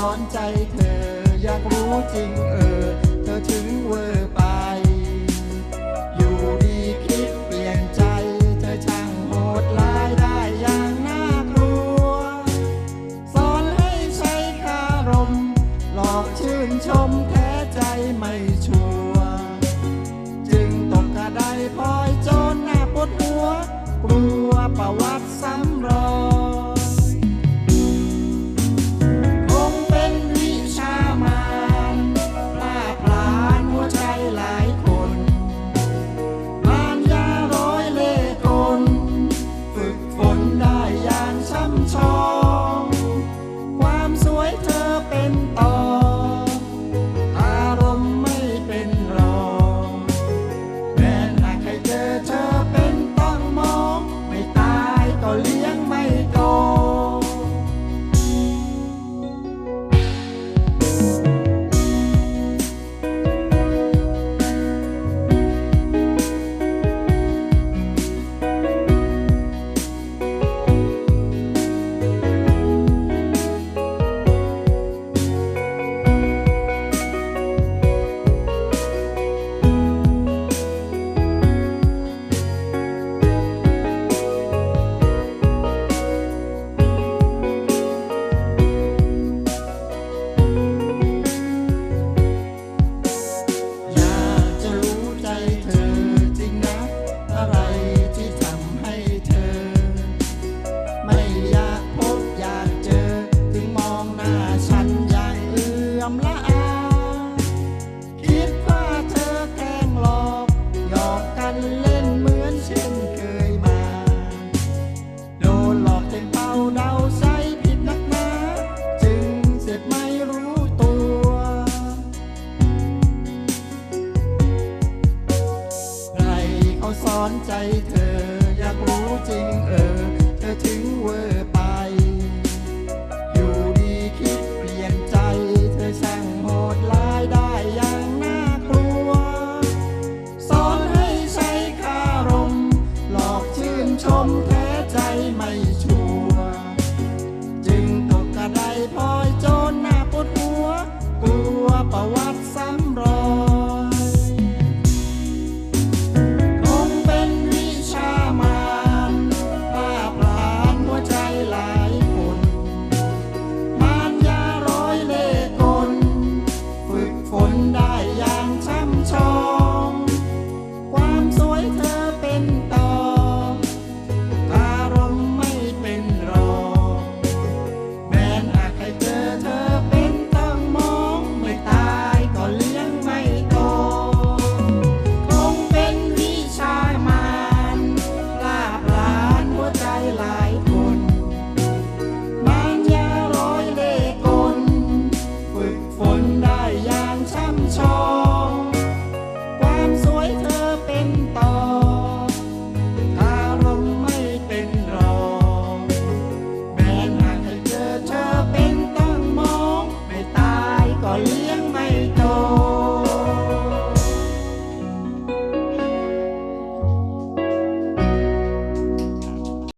ร้อนใจเธอ อยากรู้จริงเออ เธอถึงเวอร์ไป อยู่ดีคิดเปลี่ยนใจ เธอช่างโหดร้ายได้อย่างน่ากลัว สอนให้ใช้คารม หลอกชื่นชมแท้ใจไม่ชัว จึงตกกระไดพลอยจนหน้าปวดหัว กลัวประวัติซ้ำรอย เดาใช้ผิดนักหนาจึงเสร็จไม่รู้ตัว ใครเขาสอนใจเธออยากรู้จริงเออ เธอถึงเวอร์ พอ